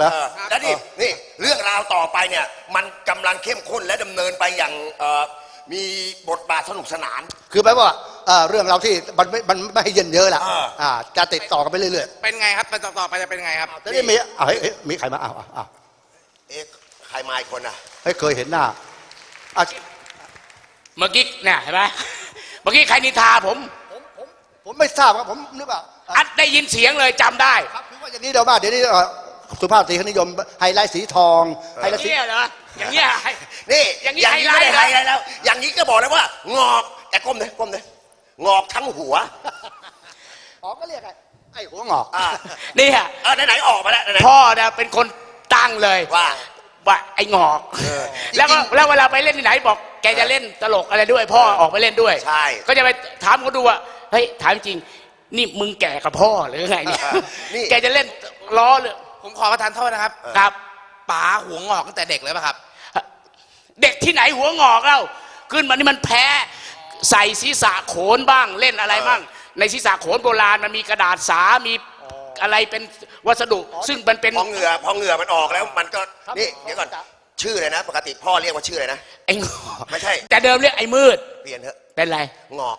แล้ว เออแล้วนี่นี่เรื่องราวต่อไปเนี่ย มันกำลังเข้มข้นและดำเนินไปอย่างเอ่อมีบทบาทสนุกสนาน คือแปลว่าเอ่อเรื่องเราที่มันไม่มันไม่ให้เย็นเยอะแหละอ่า อ่าจะติดต่อกันไปเรื่อยเป็นไงครับ มันต่อต่อไปจะเป็นไงครับๆแต่นี่มีอ้าวเฮ้ยเฮ้ยมีใครมาอ้าวอ้าวอ้าวเอ๊ะใครมาอีกคนอะเฮ้ยเคยเห็นหน้าอะเมื่อกี้เนี่ยเห็นไหมเมื่อกี้ใครนินทาผมผมผมผมไม่ทราบครับผมนึกว่าอะอัดได้ยินเสียงเลยจำได้ ครับคือว่าอย่างนี้เดี๋ยวว่าเดี๋ยวนี้เอ่อ สุภาพสตรีเขานิยมไฮไลท์สีทองไฮไลท์สีเนี่ยเหรออย่างเงี้ย นี่อย่างนี้นี้ไม่ได้ไฮไฮไลไลท์ท์แล้ว อย่างนี้ก็บอกแล้วว่างอกแต่ก้มเลยก้มเลยงอกทั้งหัวอ๋อก็เรียกไงไอ้หัวงอกอ่าเนี่ยเออไหนๆออกมาแล้วไหนพ่อเนี่ยเป็นคนตั้งเลยๆว่าว่าไอ้งอกแล้วก็จริงๆแล้วเวลาไปเล่นที่ไหนบอกแกจะเล่นตลกอะไรด้วย พ่อออกไปเล่นด้วยใช่ ก็จะไปถามเขาดูว่าเฮ้ยถามจริง นี่มึงแก่กับพ่อหรือไงเนี่ยนี่ แกจะเล่นล้อเลย ผมขอประทานโทษนะครับครับ ป๋าหัวงอกตั้งแต่เด็กเลยป่ะครับ เด็กที่ไหนหัวงอกเล่าขึ้นมานี่มันแพ้ ใส่ศีรษะโขนบ้างเล่นอะไรบ้างในศีรษะโขนโบราณมันมีกระดาษสามีอะไรเป็นวัสดุ ซึ่งมันเป็นพอเหงื่อพอเหงื่อมันออกแล้วมันก็นี่เดี๋ยวก่อนชื่ออะไรนะ ปกติพ่อเรียกว่าชื่ออะไรนะไอ้งอกไม่ใช่แต่เดิมเรียกไอ้มืด เปลี่ยนเถอะเป็นไรงอก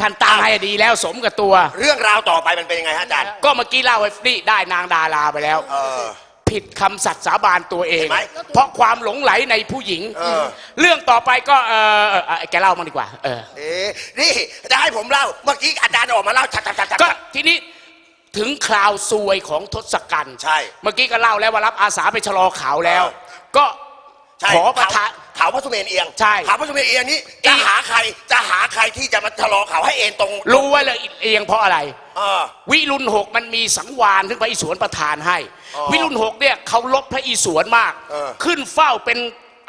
ท่านตามให้ดีแล้วสมกับตัว เรื่องราวต่อไปมันเป็นยังไงฮะอาจารย์ก็เมื่อกี้เล่าให้นี่ได้นางดาราไปแล้ว เออ ผิดคำสัตย์สาบานตัวเอง เห็นไหมเพราะความหลงไหลในผู้หญิง เออ เรื่องต่อไปก็เออเออเออแกเล่ามาดีกว่า เออ เอ๊ะนี่จะให้ผมเล่าเมื่อกี้อาจารย์ออกมาเล่าชัดชัดชัดก็ทีนี้ถึงคราวซวยของทศกัณฐ์ใช่เมื่อกี้ก็เล่าแล้วว่ารับอาสาไปชะลอเขาแล้ว เออก็ใช่ขอประทาน เขาพระสุเมนเอียงใช่เขาพระสุเมนเอียงนี้จะอีหาใครจะหาใครที่จะมาชะลอเขาให้เอ็นตรงรู้ไว้เลยเอียงเพราะอะไรเออวิรุณหกมันมีสังวานซึ่งพระอิศวรประทานให้อ๋อวิรุณหกเนี่ยเขาลบพระอิศวรมากเออขึ้นเฝ้าเป็น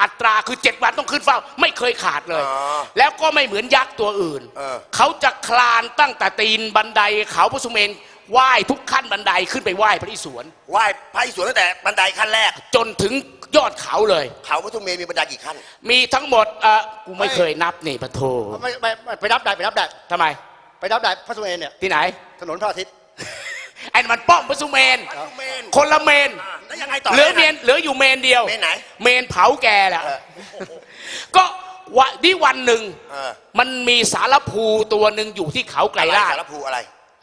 อัตราคือเจ็ดวันต้องขึ้นเฝ้าไม่เคยขาดเลยอ๋อแล้วก็ไม่เหมือนยักษ์ตัวอื่นเออเขาจะคลานตั้งแต่ตีนบันไดเขาพระสุเมนไหว้ทุกขั้นบันไดขึ้นไปไหว้พระอิศวรไหว้พระอิศวรตั้งแต่บันไดขั้นแรกจนถึง ยอดเขาเลย เขาพระสุเมนมีบันไดกี่ขั้นมีทั้งหมดเออกูไม่เคยนับนี่ปะโทไม่ไม่ไม่ไปรับได้ไปรับได้ ทำไม ไปรับได้พระสุเมนเนี่ยที่ไหน ถนนพระอาทิตย์ไอ้นั่นมันป้อมพระสุเมน พระสุเมนคนละเมน อ่าแล้วยังไงต่อเหลือเมนเหลืออยู่เมนเดียว เมนไหน เมนเผาแกแหละเออ ก็วันที่วันหนึ่งเออ มันมีสารภูตัวหนึ่งอยู่ที่เขาไกลอะไรลาดสารภูอะไร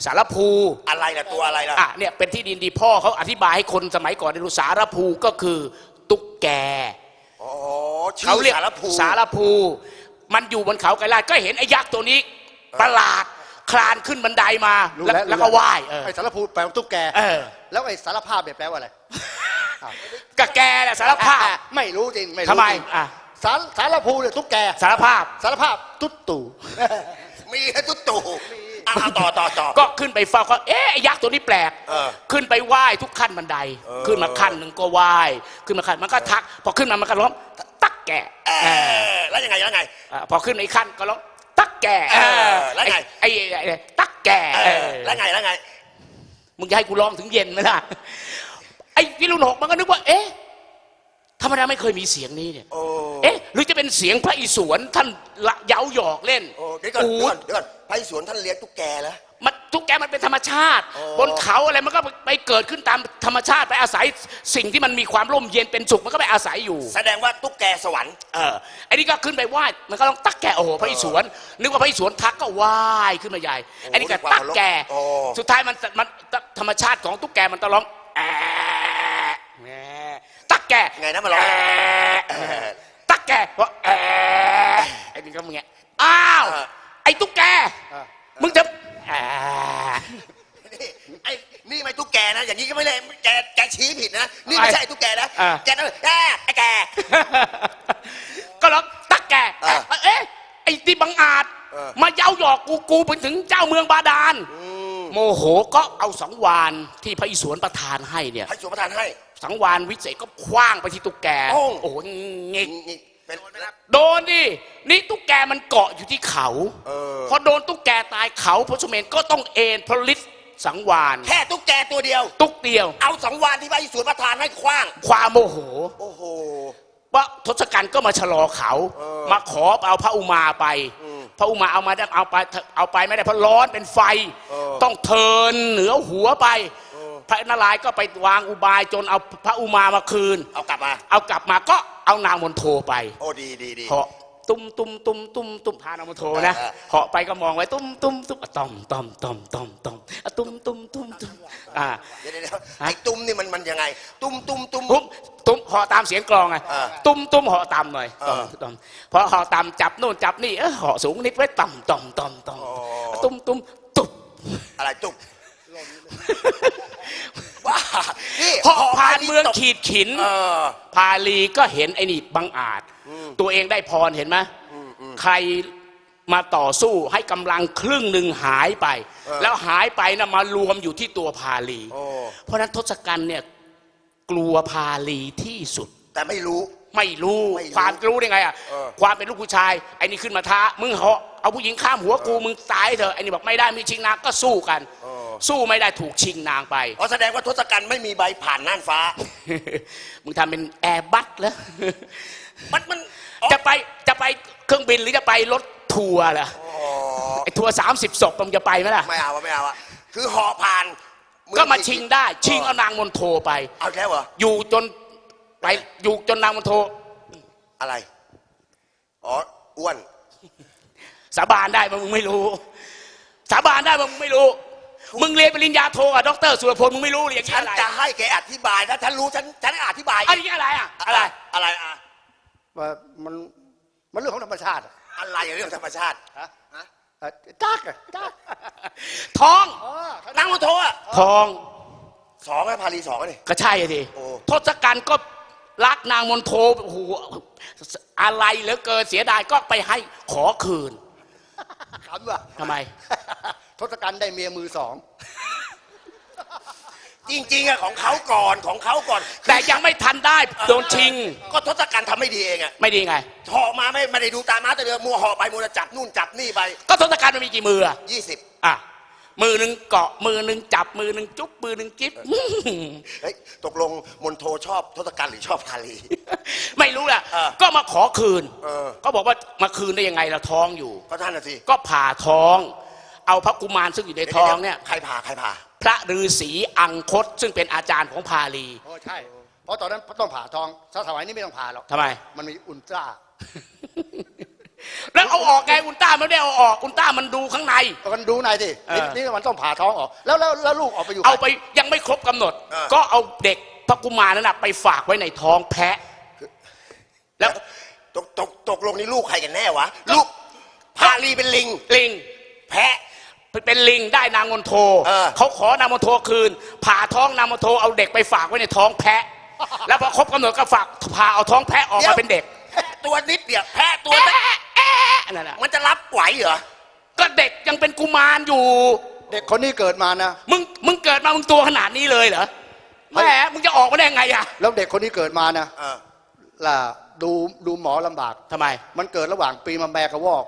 สารภูอะไรล่ะตัวอะไรล่ะ อะเนี่ยเป็นที่ดินดีพ่อเขาอธิบายให้คนสมัยก่อนได้รู้สารภูก็คือ ตุ๊กแกอ๋อชื่เขาอเรียกสารภูสารภู มันอยู่บนเขาไกลลาดก็เห็นไอ้ยักษ์ตัวนี้ ประหลาดคลานขึ้นบันไดมารู้แล้วแล้วแล้วก็ไหว้เออไอ้สารภูแปลว่าตุ๊กแกเออ แล้วไอ้สารภาพเนี่ยแปลว่าอะไรอ้าวกับแกแหละสารภาพไม่รู้จริงไม่รู้ทำไมจริงอะสารสารภูเนี่ยตุ๊กแกสารภาพสารภาพตุ๊ดตู่มีให้ตุ๊ตู่ อะเอาต่อต่อต่อ ก็ขึ้นไปเฝ้าเขาเอ๊ะไอ้ยักษ์ตัวนี้แปลก เออขึ้นไปไหว้ทุกขั้นบันได เออขึ้นมาขั้นหนึ่งก็ไหว้ขึ้นมาขั้นมันก็ทัก พอขึ้นมามันก็ร้องตักแกเอเอออแล้วยังไงแล้วยังไง อะพอขึ้นมาอีกขั้นก็ร้องตักแกเออแล้วไง ไอ้ไอ้ไอ้ตักแกเอเอออ แล้วไงแล้วไง มึงจะให้กูร้องถึงเย็นไหมล่ะ ไอ้วิรุณหกมันก็นึกว่า เอ๊ะ ธรรมดาไม่เคยมีเสียงนี้เนี่ย โอ้เอ๊ะ หรือจะเป็นเสียงพระอิศวรท่านละเย้าหยอกเล่นโอ้เดี๋ยวก่อนอูเดี๋ยวก่อดนเดี๋ยวก่อนไปสวนท่านเลี้ยงตุ๊กแกแล้ว มันทุกแกมันเป็นธรรมชาติอ๋อบนเขาอะไรมันก็ไปเกิดขึ้นตามธรรมชาติไปอาศัยสิ่งที่มันมีความร่มเย็นเป็นสุขมันก็ไปอาศัยอยู่ แสดงว่าตุ๊กแกสวรรค์ เออไอ้นี่ก็ขึ้นไปไหว้มันก็ต้องตักแกโอ้โหพระอิศวรนึกว่าพระอิศวรทักก็ไหว้ขึ้นมาใหญ่ไอ้นี่ก็ตักแกโอ้ สุดท้ายมันมันธรรมชาติของตุ๊กแกมันต้องร้องแอะแหมตัก แกไงนะมาลองแอะตักแกว่าแอะไอ้นี่ก็มึงไงอ้าวเออไอ้ตุ๊กแกอะมึงจะแอะนี่ไอ้นี่ไม่ตุ๊กแกนะ อย่างนี้ก็ไม่เลยแกแกชี้ผิดนะ นี่ไม่ใช่ตุ๊กแกนะอะแกนั่นแกไอ้แก ก็ร้องตักแกเออเอ๊ะไอ้ที่บังอาจเออมาเย้าหยอกกูกูไปถึงเจ้าเมืองบาดาลอืมโมโหก็เอาสังวานที่พระอิศวรประทานให้เนี่ยให้สวนประทานให้ สังวานวิเศษก็คว้างไปที่ตุ๊กแกโอ้โอ้โหงิกนี่เป็นโดนดินี่ตุ๊กแกมันเกาะอยู่ที่เขาเออพอโดนตุ๊กแกตายเขาพระสุเมนก็ต้องเอ็นเพราะฤทธิ์สังวานแค่ตุ๊กแกตัวเดียว ตุ๊กเดียว เอาสังวานที่พระอิศวรประทานให้คว้าง ความโมโหโอ้โหว่าทศกัณฐ์ก็มาชะลอเขาเออมาขอเอาพระอุมาไปอืมพระอุมาเอามาได้เอาไปเอาไปไม่ได้เพราะร้อนเป็นไฟเออต้องเทินเหนือหัวไปเออ พระนารายณ์ก็ไปวางอุบายจนเอาพระอุมามาคืน เอากลับมา เอากลับมาก็เอานางมนโทไปโอ้ดีดีดี เหาะตุ้มตุ้มตุ้มตุ้มตุ้มพานางมนโทนะเออเหาะไปก็มองไว้ตุ้มตุ้มตุ้มอะต้อมต้อมต้อมต้อมต้อมอะตุ้มตุ้มตุ้มตุ้มอ่า เดี๋ยวเดี๋ยวเดี๋ยวไอ้ตุ้มนี่มันมันยังไง ตุ้มตุ้มตุ้ม ตุ้มตุ้มเหาะตามเสียงกลองไงเออตุ้มตุ้มเหาะต่ำหน่อยเอต่ออมต่อมพอเหาะต่ำจับโน่นจับนี่เออเหาะสูงนิดไว้ต่ำต่ำต่ำต่อ๋อำตุ้มตุ้มตุ๊บอะไรตุ้ม ว้านี่เหาะผ่านเมืองตกขีดขินเออพาลีก็เห็นไอ้นี่บังอาจ ตัวเองได้พรเห็นไหมใครมาต่อสู้ให้กำลังครึ่งหนึ่งหายไปเออแล้วหายไปนะมารวมอยู่ที่ตัวพาลีโอ้เพราะฉะนั้นทศกัณฐ์เนี่ยกลัวพาลีที่สุด แต่ไม่รู้ไม่รู้ไม่รู้ความรู้ได้ไงอะเออความเป็นลูกผู้ชายไอ้นี่ขึ้นมาท้ามึงเหาะเอาผู้หญิงข้ามหัวกูมึงตายเถอะไอ้นี่บอกไม่ได้มีชิงนางก็สู้กัน สู้ไม่ได้ถูกชิงนางไปอ๋อแสดงว่าทศกัณฐ์ไม่มีใบผ่านน่านฟ้า มึงทำเป็นแอร์บัสแล้วมันมันอ๋อจะไปจะไปเครื่องบินหรือจะไปรถทัวร์ล่ะอ๋อไอ้ทัวร์สามสิบศพมึงจะไปไหมล่ะไม่เอาอะไม่เอาอะคือเหาะผ่านเองก็มาชิงได้ ชิงเอานางมนโทไปเอาแล้วเหรออยู่จนไปอยู่จนนางมนโทอะไรอ๋ออ้วน สาบานได้มั้ยมึงไม่รู้ สาบานได้มั้ยมึงไม่รู้ มึงเรียนปริญญาโทกับด็อกเตอร์สุรพลมึงไม่รู้หรืออย่างนี้ฉันอะไรจะให้แกอธิบายถ้าฉันรู้ฉันฉันอธิบายอันนี้อะไรอะอะไรอะไรอะว่ามันมันเรื่องของธรรมชาติอะอะไรเรื่องธรรมชาติฮะเอ่อจักอะจักทองอ๋อนางมณโทอะทองสองไอ้พาลีสองอะนี่ก็ใช่อะดิโอ้ ทศกัณฐ์ก็รักนางมนโทโอ้โหอะไรเหลือเกินเสียดายก็ไปให้ขอคืน ขำว่ะ ทำไม ทศกัณฐ์ได้เมียมือสอง จริงๆอะของเขาก่อนของเขาก่อน แต่ยังไม่ทันได้โดนชิง ก็ทศกัณฐ์ทำไม่ดีเองอะไม่ดีไงเหาะมาไม่ไม่ได้ดูตามม้าแต่เรือมัวเหาะไปมัวจะจับนู่นจับนี่ไปก็ทศกัณฐ์มันมีกี่มืออะยี่สิบอะมือหนึ่งเกาะมือหนึ่งจับมือหนึ่งจุ๊บมือหนึ่งจิ๊บเฮ้ยตกลงมณโทชอบทศกัณฐ์หรือชอบพาลี ไม่รู้แหละเออก็มาขอคืนเออ ก็บอกว่ามาคืนได้ยังไงเราท้องอยู่ ก็ท่านน่ะสิ ก็ผ่าท้อง เอาพระกุมารซึ่งอยู่ในท้องเนี่ยใครพาใครพาพระฤาษีอังคตซึ่งเป็นอาจารย์ของพาลีโอ้ใช่ เพราะตอนนั้นต้องผ่าทองถ้าสมัยนี้ไม่ต้องผ่าหรอกทำไม มันมีอุลตร้าแล้วเอาออกไงอุลตร้าไม่ได้เอาออกอุลตร้ามันดูข้างในก็กันดูในอยสิเออนี่นี่มันต้องผ่าท้องออกแล้วแล้วแล้วลูกออกไปอยู่เอาไปยังไม่ครบกำหนดเออก็เอาเด็กพระกุมารนั้นนะไปฝากไว้ในท้องแพะ แล้วตกตกตกลงนี่ลูกใครกันแน่วะ ลูกพาลีเป็นลิงลิง แพะ เป็นลิงได้นางมนโทเออ เขาขอนางมนโทคืน ผ่าท้องนางมนโทเอาเด็กไปฝากไว้ในท้องแพะ แล้วพอครบกำหนดก็ฝากพาเอาท้องแพะออกมาเป็นเด็กแพะตัวนิดเดียวแพะตัวแอะแอะนั่นแหละมันจะรับไหวเหรอก็เด็กยังเป็นกุมารอยู่ เด็กคนนี้เกิดมานะ มึงมึงเกิดมามึงตัวขนาดนี้เลยเหรอแหมมึงจะออกมาได้ไงอะแล้วเด็กคนนี้เกิดมานะเออล่ะดูดูหมอลำบาก ทำไม มันเกิดระหว่างปีมาแมกระวอก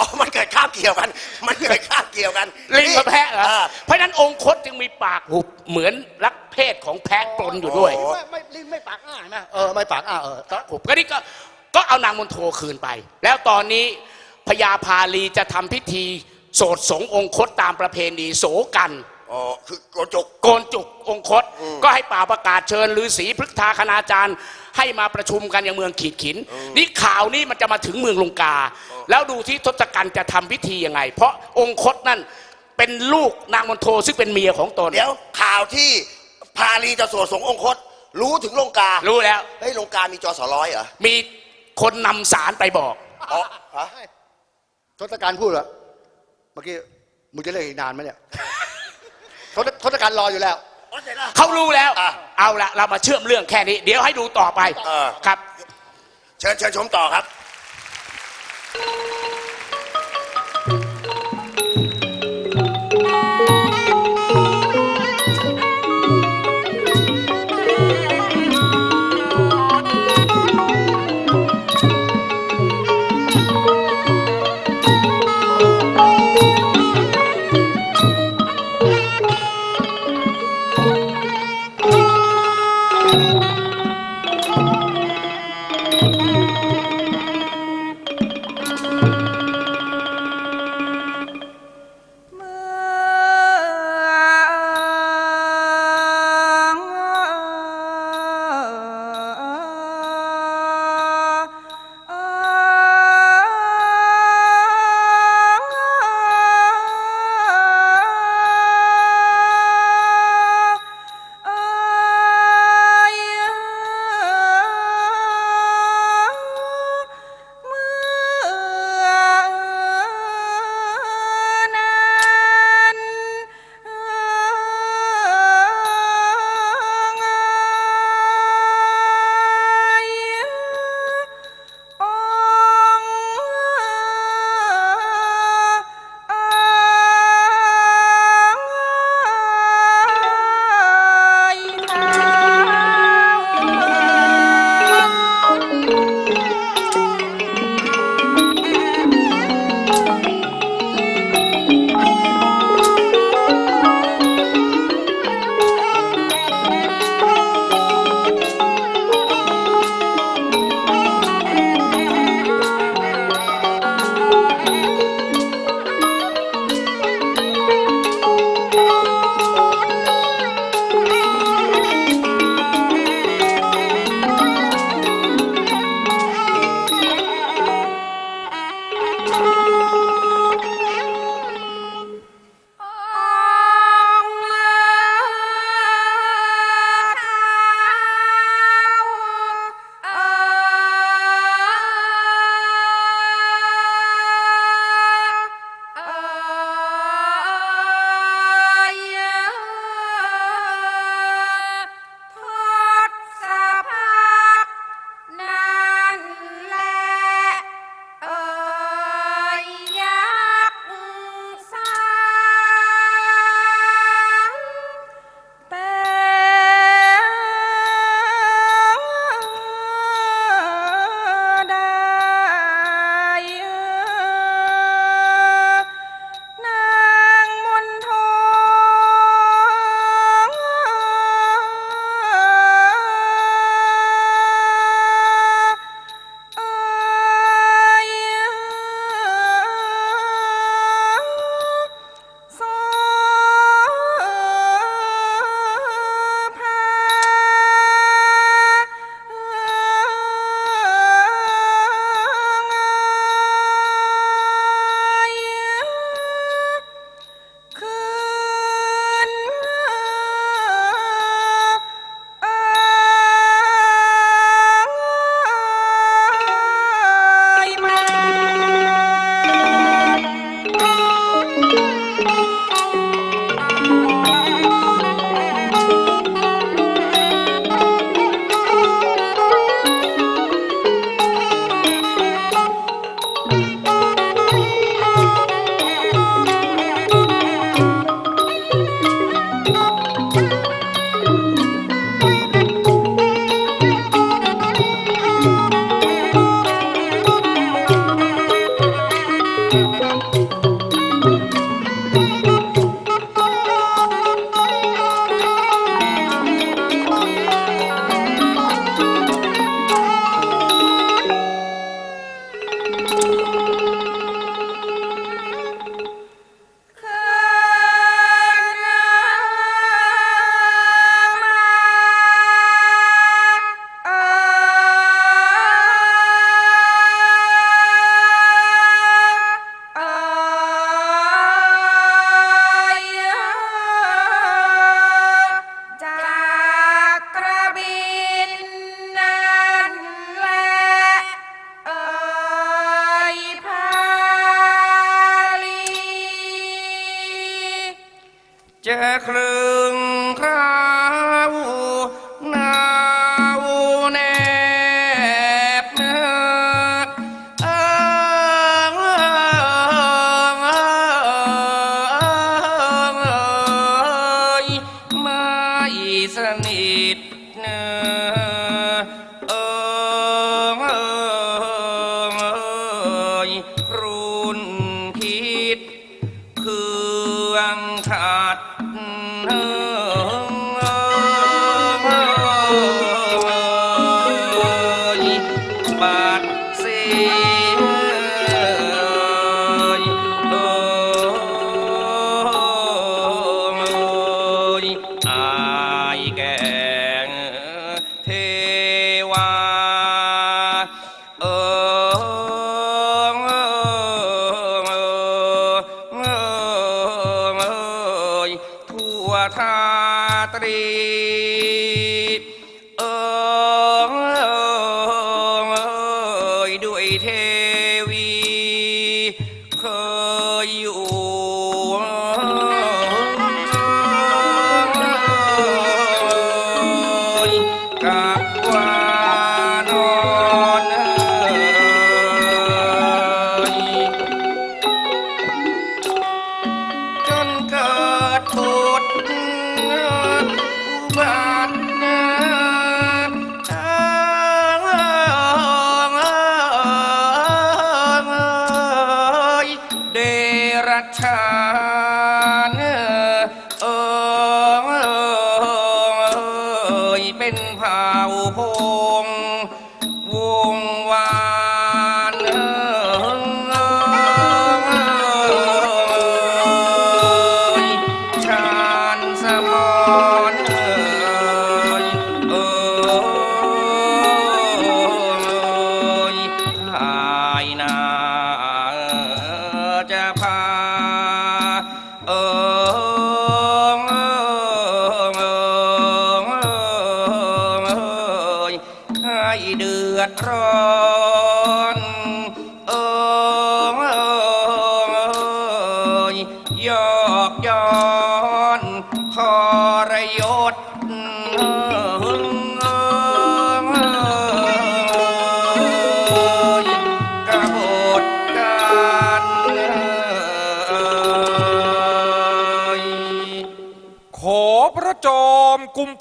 อ๋อ มันเกิดข้าวเกี่ยวกัน มันเกิดข้าวเกี่ยวกันลิงกับแพะเหรออเพราะฉะนั้นองคตจึงมีปากหุบเหมือนรักเพศของแพะปนอยู่ด้วย โอ้ ไม่ไม่ลิ้นไม่ปากอ้าเห็นไหมเออไม่ปากอ้าเออหุบก็นี่ก็ก็เอานางมนโทคืนไป แล้วตอนนี้พญาพาลีจะทำพิธีโสดสงองคตตามประเพณีโสกัน อ๋อ คือโกจก โกนจุกองคต ก็ให้ป่าประกาศเชิญฤาษีพฤกษาคณาจารย์ ให้มาประชุมกันอย่างเมืองขีดขิน นี่ข่าวนี้มันจะมาถึงเมืองลงกา แล้วดูที่ทศกัณฐ์จะทำพิธียังไง เพราะองคตนั่นเป็นลูกนางมนโทซึ่งเป็นเมียของตนเดี๋ยวข่าวที่พาลีจะสวดสงองคต รู้ถึงลงกา รู้แล้วเฮ้ยลงกามีจอสอร้อยเหรอ มีคนนำสารไปบอกอ๋อฮะทศกัณฐ์พูดเหรอเมื่อกี้มึงจะเรียกอีกนานไหมเนี่ยทศทศกัณฐ์รออยู่แล้ว อ๋อเสร็จแล้ว เขารู้แล้ว อะ เอาละเรามาเชื่อมเรื่องแค่นี้ เดี๋ยวให้ดูต่อไปเออครับ เชิญเชิญชมต่อครับ ย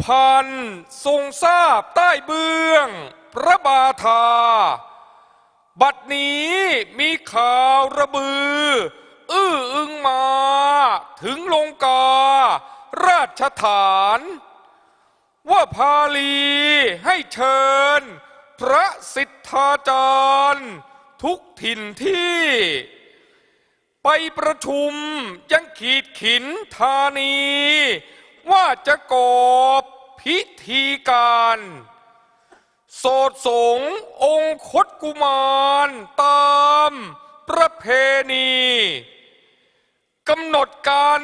พันทรงทราบใต้เบื้อง พระบาทา บัดนี้มีข่าวระบือ อื้ออึงมา ถึงลงกา ราชฐาน ว่าพาลีให้เชิญ พระสิทธาจารย์ ทุกถิ่นที่ ไปประชุมยังขีดขินธานีว่าจะกอบ พิธีการ โสดสงองค์คตกุมารตามประเพณีกำหนดการ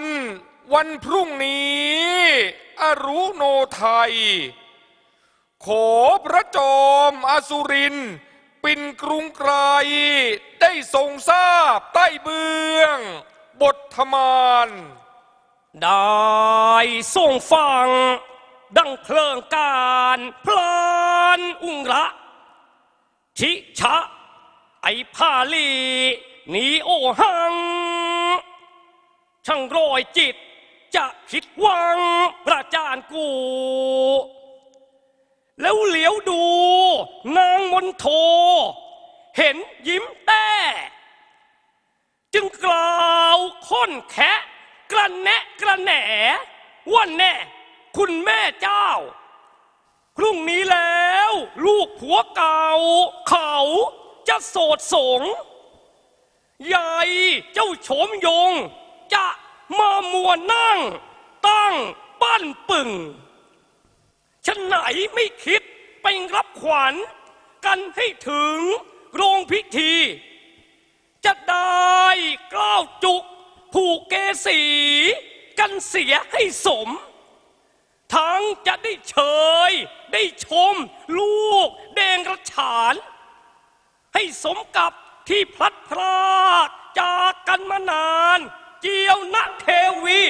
วันพรุ่งนี้อรุโนไทย ขอพระจอมอสุริน ปินกรุงไกรได้ทรงทราบใต้เบื้อง บทธมาน ได้ส่งฟัง ดังเพลิงการพลานอุงระ ชิชะ ไอพาลีหนีโอหัง ช่างรอยจิต จะผิดหวังประจานกู แล้วเหลียวดู นางมนโท เห็นยิ้มแต้จึงกล่าวค้นแคะกระแนะกระแหนว่าแน่ คุณแม่เจ้า พรุ่งนี้แล้ว ลูกผัวเก่า เขาจะโสดสงใหญ่เจ้าโฉมยง จะมามัวนั่ง ตั้งปั้นปึ่งฉันไหนไม่คิดไปรับขวัญ กันให้ถึงโรงพิธี จะได้กล้าวจุก ผูกเกสี กันเสียให้สม ทั้งจะได้เฉย ได้ชม ลูกแดงกระฉาน ให้สมกับที่พลัดพรากจากกันมานาน เจียวนะเทวี